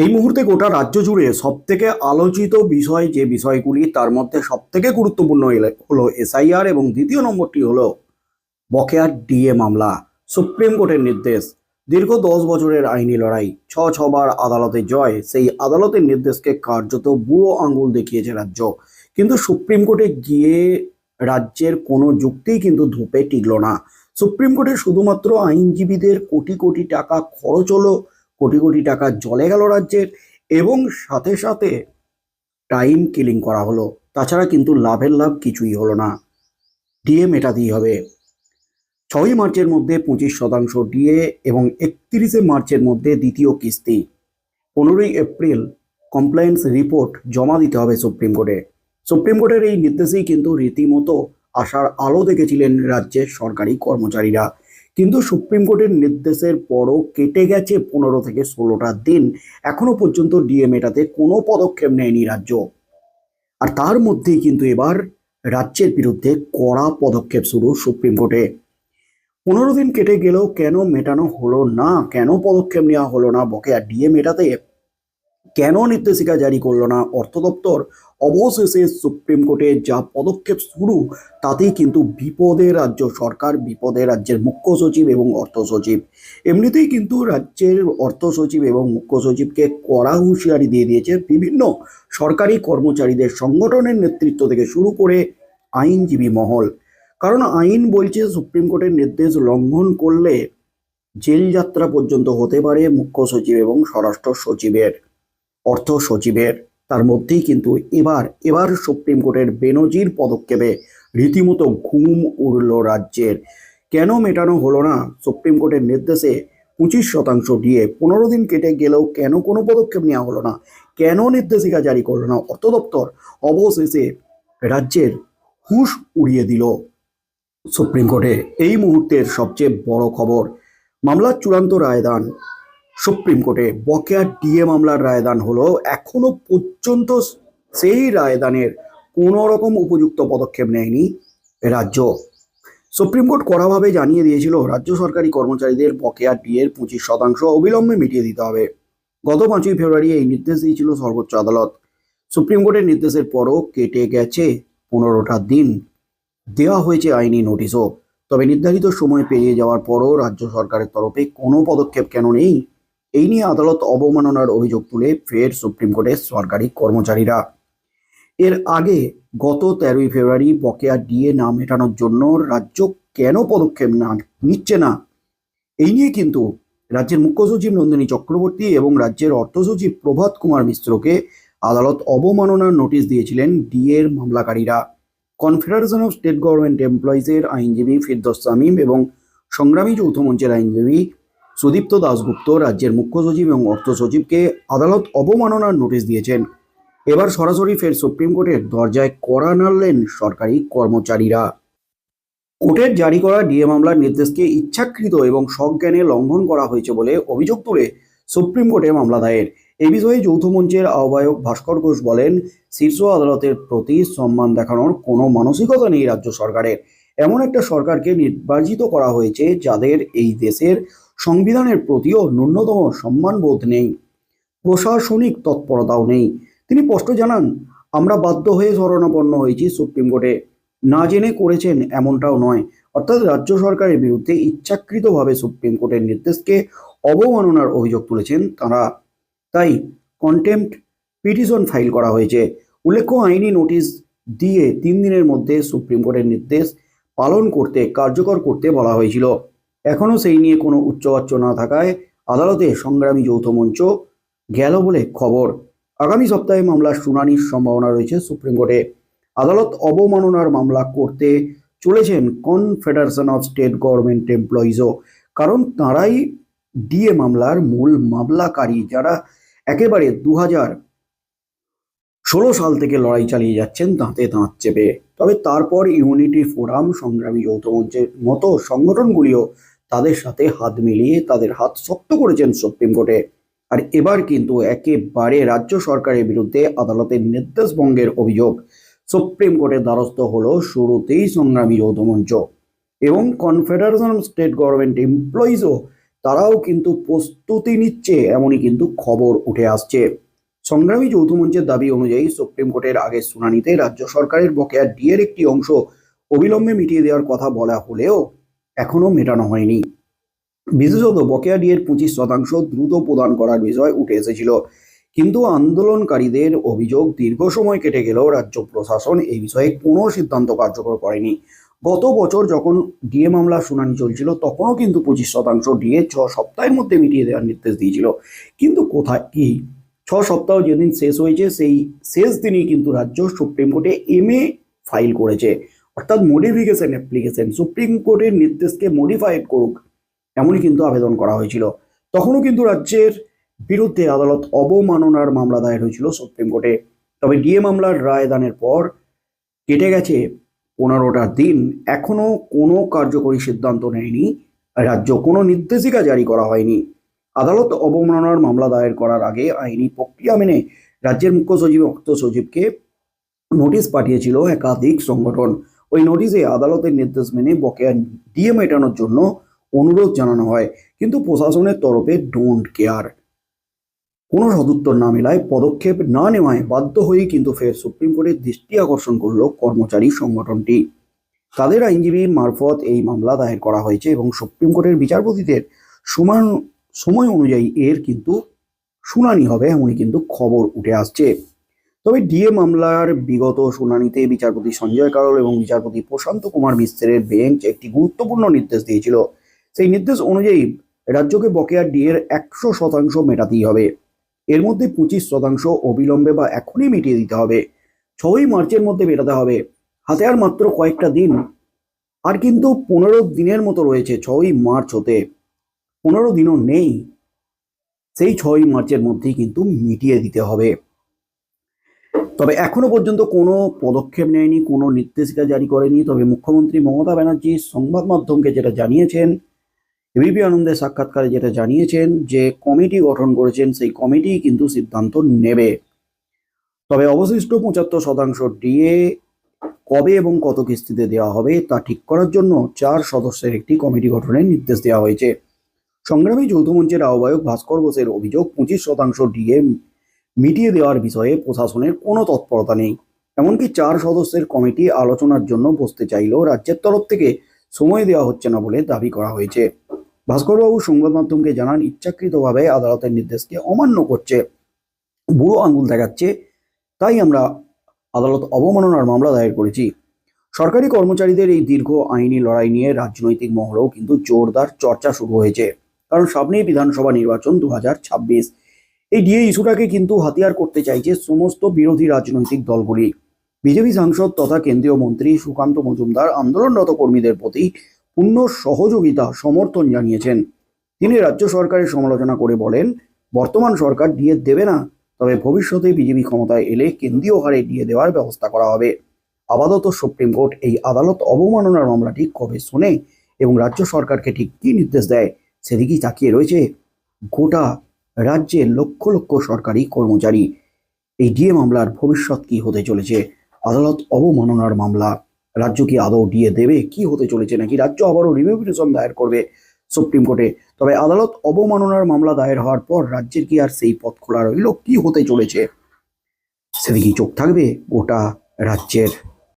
এই মুহূর্তে গোটা রাজ্য জুড়ে সব থেকে আলোচিত বিষয় যে বিষয়গুলি, তার মধ্যে সব থেকে গুরুত্বপূর্ণ হলো এসআইআর এবং দ্বিতীয় নম্বরটি হলো বকেয়ার ডিএ মামলা, সুপ্রিম কোর্টের নির্দেশ। দীর্ঘ দশ বছরের আইনি লড়াই, ছ ছবার আদালতে জয়, সেই আদালতের নির্দেশকে কার্যত বুড়ো আঙ্গুল দেখিয়েছে রাজ্য। কিন্তু সুপ্রিম কোর্টে গিয়ে রাজ্যের কোনো যুক্তিই কিন্তু ধূপে টিকল না। সুপ্রিম কোর্টে শুধুমাত্র আইনজীবীদের কোটি কোটি টাকা খরচ হলো কোটি কোটি টাকা জলে গেল রাজ্যের এবং সাথে সাথে টাইম কিলিং করা হলো। তাছাড়া কিন্তু লাভের লাভ কিছুই হলো না। ডিএ মেটাতেই হবে। ছয়ই মার্চের মধ্যে পঁচিশ শতাংশ ডিএ এবং একত্রিশে মার্চের মধ্যে দ্বিতীয় কিস্তি। পনেরোই এপ্রিল কমপ্লায়েন্স রিপোর্ট জমা দিতে হবে সুপ্রিম কোর্টে। সুপ্রিম কোর্টের এই নির্দেশেই কিন্তু রীতিমতো আশার আলো দেখেছিলেন রাজ্যের সরকারি কর্মচারীরা। কিন্তু সুপ্রিম কোর্টের নির্দেশের পরও কেটে গেছে পনেরো থেকে ষোলোটা দিন। এখনও পর্যন্ত ডিএমএটাতে কোনো পদক্ষেপ নেয়নি রাজ্য। আর তার মধ্যেই কিন্তু এবার রাজ্যের বিরুদ্ধে কড়া পদক্ষেপ শুরু সুপ্রিম কোর্টে। পনেরো দিন কেটে গেলেও কেন মেটানো হলো না? কেন পদক্ষেপ নেওয়া হলো না? বকেয়া ডিএ মেটাতে কেন নির্দেশিকা জারি করল না? অর্থ দপ্তর অবশেষে সুপ্রিম কোর্টে যা পদক্ষেপ শুরু, তাতেই কিন্তু বিপদে রাজ্য সরকার, বিপদে রাজ্যের মুখ্য সচিব এবং অর্থ সচিব। এমনিতেই কিন্তু রাজ্যের অর্থ সচিব এবং মুখ্য সচিবকে কড়া হুঁশিয়ারি দিয়ে দিয়েছে বিভিন্ন সরকারি কর্মচারীদের সংগঠনের নেতৃত্ব থেকে শুরু করে আইনজীবী মহল। কারণ আইন বলছে সুপ্রিম কোর্টের নির্দেশ লঙ্ঘন করলে জেল যাত্রা পর্যন্ত হতে পারে মুখ্য সচিব এবং স্বরাষ্ট্র সচিবের। অর্থ সচিবের। তার মধ্যেই কিন্তু এবার এবার সুপ্রিম কোর্টের বেনজির পদক্ষেপে রীতিমতো ঘুম উড়ল রাজ্যের। কেন মেটানো হলো না? সুপ্রিম কোর্টের নির্দেশে পঁচিশ শতাংশ দিয়ে পনেরো দিন কেটে গেলেও কেন কোনো পদক্ষেপ নেওয়া হলো না? কেন নির্দেশিকা জারি করল না? অর্থ দপ্তর অবশেষে রাজ্যের হুঁশ উড়িয়ে দিল সুপ্রিম কোর্টে। এই মুহূর্তের সবচেয়ে বড় খবর, মামলার চূড়ান্ত রায়দান সুপ্রিম কোর্টে বকেয়া ডিএ মামলার রায়দান হলো এখনও পর্যন্ত সেই রায়দানের কোনো রকম উপযুক্ত পদক্ষেপ নেয়নি রাজ্য। সুপ্রিম কোর্ট কড়াভাবে জানিয়ে দিয়েছিল, রাজ্য সরকারি কর্মচারীদের বকেয়া ডিএর পঁচিশ শতাংশ অবিলম্বে মিটিয়ে দিতে হবে। গত পাঁচই ফেব্রুয়ারি এই নির্দেশ দিয়েছিল সর্বোচ্চ আদালত। সুপ্রিম কোর্টের নির্দেশের পরও কেটে গেছে পনেরোটা দিন। দেওয়া হয়েছে আইনি নোটিশও। তবে নির্ধারিত সময় পেরিয়ে যাওয়ার পরও রাজ্য সরকারের তরফে কোনো পদক্ষেপ কেন নেই এই নিয়ে আদালত অবমাননার অভিযোগ তুলে ফের সুপ্রিম কোর্টের সরকারি কর্মচারীরা। এর আগে গত তেরোই ফেব্রুয়ারি বকেয়া ডিএ না মেটানোর জন্য রাজ্য কেন পদক্ষেপ না নিচ্ছে না? এই নিয়ে কিন্তু রাজ্যের মুখ্য সচিব নন্দিনী চক্রবর্তী এবং রাজ্যের অর্থ সচিব প্রভাত কুমার মিশ্রকে আদালত অবমাননার নোটিশ দিয়েছিলেন ডিএর মামলাকারীরা। কনফেডারেশন অফ স্টেট গভর্নমেন্ট এমপ্লয়িজের আইনজীবী ফিরদোস সামিম এবং সংগ্রামী যৌথ মঞ্চের আইনজীবী সুদীপ্ত দাশগুপ্ত রাজ্যের মুখ্য সচিব এবং অর্থ সচিবকে আদালত অবমাননার নোটিশ দিয়েছেন। এবার সরাসরি ফের সুপ্রিম কোর্টের দরজায় কড়া নাড়লেন সরকারি কর্মচারীরা। কোর্টের জারি করা ডিএ মামলার নির্দেশকে ইচ্ছাকৃত এবং সজ্ঞানে লঙ্ঘন করা হয়েছে বলে অভিযোগ তুলে সুপ্রিম কোর্টে মামলা দায়ের। এ বিষয়ে যৌথ মঞ্চের আহ্বায়ক ভাস্কর ঘোষ বলেন, শীর্ষ আদালতের প্রতি সম্মান দেখানোর কোনো মানসিকতা নেই রাজ্য সরকারের। এমন একটা সরকারকে নির্বাচিত করা হয়েছে যাদের এই দেশের সংবিধানের প্রতিও ন্যূনতম সম্মানবোধ নেই। প্রশাসনিক তৎপরতাও নেই। তিনি স্পষ্ট জানান, আমরা বাধ্য হয়ে শরণাপন্ন হয়েছি সুপ্রিম কোর্টে। না জেনে করেছেন এমনটাও নয়। অর্থাৎ রাজ্য সরকারের বিরুদ্ধে ইচ্ছাকৃতভাবে সুপ্রিম কোর্টের নির্দেশকে অবমাননার অভিযোগ তুলেছেন তারা। তাই কন্টেম্পট পিটিশন ফাইল করা হয়েছে। উল্লেখ্য, আইনি নোটিশ দিয়ে তিন দিনের মধ্যে সুপ্রিম কোর্টের নির্দেশ পালন করতে কার্যকর করতে বলা হয়েছিল। এখনও সেই নিয়ে কোনো উচ্চবাচ্য না থাকায় আদালতে সংগ্রামী যৌথ মঞ্চ গেল বলে খবর। আগামী সপ্তাহে মামলার শুনানির সম্ভাবনা রয়েছে সুপ্রিম কোর্টে। আদালত অবমাননার মামলা করতে চলেছেন কনফেডারেশন অফ স্টেট গভর্নমেন্ট এমপ্লয়িজও। কারণ তাঁরাই ডিএ মামলার মূল মামলাকারী যারা একেবারে দু হাজার ষোলো সাল থেকে লড়াই চালিয়ে যাচ্ছেন দাঁতে দাঁত চেপে। তবে তারপর ইউনিটি ফোরাম সংগ্রামী যৌথ মঞ্চের মতো সংগঠনগুলিও তাদের সাথে হাত মিলিয়ে তাদের হাত শক্ত করেছেন সুপ্রিম কোর্টে। আর এবার কিন্তু একেবারে রাজ্য সরকারের বিরুদ্ধে আদালতের নির্দেশ ভঙ্গের অভিযোগ। সুপ্রিম কোর্টের দ্বারস্থ হলো শুরুতেই সংগ্রামী যৌথ মঞ্চ। এবং কনফেডারেশন স্টেট গভর্নমেন্ট এমপ্লয়িজও তারাও কিন্তু প্রস্তুতি নিচ্ছে, এমনই কিন্তু খবর উঠে আসছে। সংগ্রামী যৌথ মঞ্চের দাবি অনুযায়ী সুপ্রিম কোর্টের আগের শুনানিতে রাজ্য সরকারের বকেয়া ডিএর একটি অংশ অবিলম্বে মিটিয়ে দেওয়ার কথা বলা হলেও এখনও মেটানো হয়নি। বিশেষত বকেয়া ডিএর পঁচিশ শতাংশ দ্রুত প্রদান করার বিষয় উঠে এসেছিল। কিন্তু আন্দোলনকারীদের অভিযোগ দীর্ঘ সময় কেটে গেলেও রাজ্য প্রশাসন এই বিষয়ে কোনো সিদ্ধান্ত কার্যকর করেনি। গত বছর যখন ডিএ মামলার শুনানি চলছিল, তখনও কিন্তু পঁচিশ শতাংশ ডিএ ছ সপ্তাহের মধ্যে মিটিয়ে দেওয়ার নির্দেশ দিয়েছিল। কিন্তু কোথায় কি ছ সপ্তাহ যেদিন শেষ হয়েছে, সেই শেষ দিনই কিন্তু রাজ্য সুপ্রিম কোর্টে এমএ ফাইল করেছে। অর্থাৎ মডিফিকেশন অ্যাপ্লিকেশন সুপ্রিম কোর্টের নির্দেশকে মডিফাইড করুক, এমনই কিন্তু আবেদন করা হয়েছিল। তখনও কিন্তু রাজ্যের বিরুদ্ধে আদালত অবমাননার মামলা দায়ের হয়েছিল সুপ্রিম কোর্টে। তবে ডিএ মামলার রায় দানের পর কেটে গেছে পনেরোটা দিন। এখনও কোনো কার্যকরী সিদ্ধান্ত নেয়নি। রাজ্য কোনো নির্দেশিকা জারি করা হয়নি। আদালত অবমাননার মামলা দায়ের করার আগে আইনি প্রক্রিয়া মেনে রাজ্যের মুখ্য সচিব অর্থ সচিবকে নোটিশ পাঠিয়েছিল একাধিক সংগঠন। ওই নোটিশে আদালতের নির্দেশ মেনে বকেয়া ডিএ মেটানোর জন্য অনুরোধ জানানো হয়, কিন্তু প্রশাসনের তরফে ডোন্ট কেয়ার কোনো সদুত্তর না মেলায় পদক্ষেপ না নেওয়ায় বাধ্য হয়েই কিন্তু ফের সুপ্রিম কোর্টের দৃষ্টি আকর্ষণ করল কর্মচারী সংগঠনটি। তাদের আইনজীবী মারফত এই মামলা দায়ের করা হয়েছে এবং সুপ্রিম কোর্টের বিচারপতিদের সমান সময় অনুযায়ী এর কিন্তু শুনানি হবে, এমনই কিন্তু খবর উঠে আসছে। তবে ডিএ মামলার বিগত শুনানিতে বিচারপতি সঞ্জয় কারল এবং বিচারপতি প্রশান্ত কুমার মিশ্রের বেঞ্চ একটি গুরুত্বপূর্ণ নির্দেশ দিয়েছিল। সেই নির্দেশ অনুযায়ী রাজ্যকে বকেয়া ডিএর একশো শতাংশ মেটাতেই হবে। এর মধ্যে পঁচিশ শতাংশ অবিলম্বে বা এখনই মিটিয়ে দিতে হবে। ছয়ই মার্চের মধ্যে মেটাতে হবে। হাতে আর মাত্র কয়েকটা দিন, আর কিন্তু পনেরো দিনের মতো রয়েছে ছয়ই মার্চ হতে। পনেরো দিনও নেই। সেই ছয় মার্চের মধ্যেই কিন্তু মিটিয়ে দিতে হবে। তবে এখনও পর্যন্ত কোনো পদক্ষেপ নেয়নি, কোনো নির্দেশিকা জারি করেনি। তবে মুখ্যমন্ত্রী মমতা ব্যানার্জি সংবাদ মাধ্যমকে যেটা জানিয়েছেন, এবিপি আনন্দের সাক্ষাৎকারে যেটা জানিয়েছেন যে কমিটি গঠন করেছেন, সেই কমিটি কিন্তু সিদ্ধান্ত নেবে। তবে অবশিষ্ট পঁচাত্তর শতাংশ ডিএ কবে এবং কত কিস্তিতে দেওয়া হবে তা ঠিক করার জন্য চার সদস্যের একটি কমিটি গঠনের নির্দেশ দেওয়া হয়েছে। সংগ্রামী যৌথ মঞ্চের আহ্বায়ক ভাস্কর ঘোষের অভিযোগ পঁচিশ শতাংশ ডিএ মিটিয়ে দেওয়ার বিষয়ে প্রশাসনের কোনো তৎপরতা নেই। এমনকি চার সদস্যের কমিটি আলোচনার জন্য বসতে চাইলেও রাজ্যের তরফ থেকে সময় দেওয়া হচ্ছে না বলে দাবি করা হয়েছে। ভাস্করবাবু সংবাদ মাধ্যমকে জানান, ইচ্ছাকৃতভাবে আদালতের নির্দেশকে অমান্য করছে। বুড়ো আঙুল দেখাচ্ছে, তাই আমরা আদালত অবমাননার মামলা দায়ের করেছি। সরকারি কর্মচারীদের এই দীর্ঘ আইনি লড়াই নিয়ে রাজনৈতিক মহলেও কিন্তু জোরদার চর্চা শুরু হয়েছে। কারণ সামনেই বিধানসভা নির্বাচন দু এই ডিএ ইস্যুটাকে কিন্তু হাতিয়ার করতে চাইছে সমস্ত বিরোধী রাজনৈতিক দলগুলি। বিজেপি সাংসদ তথা কেন্দ্রীয় মন্ত্রী সুকান্ত মজুমদার আন্দোলনরত কর্মীদের প্রতি পূর্ণ সহযোগিতা, সমর্থন জানিয়েছেন। তিনি রাজ্য সরকারের সমালোচনা করে বলেন, বর্তমান সরকার ডিএ দেবে না, তবে ভবিষ্যতে বিজেপি ক্ষমতায় এলে কেন্দ্রীয় হারে ডিএ দেওয়ার ব্যবস্থা করা হবে। আপাতত সুপ্রিম কোর্ট এই আদালত অবমাননার মামলাটি কবে শোনে এবং রাজ্য সরকারকে ঠিক কী নির্দেশ দেয় সেদিকেই তাকিয়ে রয়েছে গোটা রাজ্যের লক্ষ লক্ষ সরকারি কর্মচারী। এই ডিএ মামলার ভবিষ্যৎ কি হতে চলেছে? আদালত অবমাননার মামলা। রাজ্য কি আদৌ ডিএ দেবে? কি হতে চলেছে নাকি? রাজ্য আবারও রিভিউ পিটিশন দায়ের করবে সুপ্রিম কোর্টে তবে আদালত অবমাননার মামলা দায়ের হওয়ার পর রাজ্যের কি আর সেই পথ খোলা রইল? কি হতে চলেছে? সেদিকেই চোখ থাকবে গোটা রাজ্যের।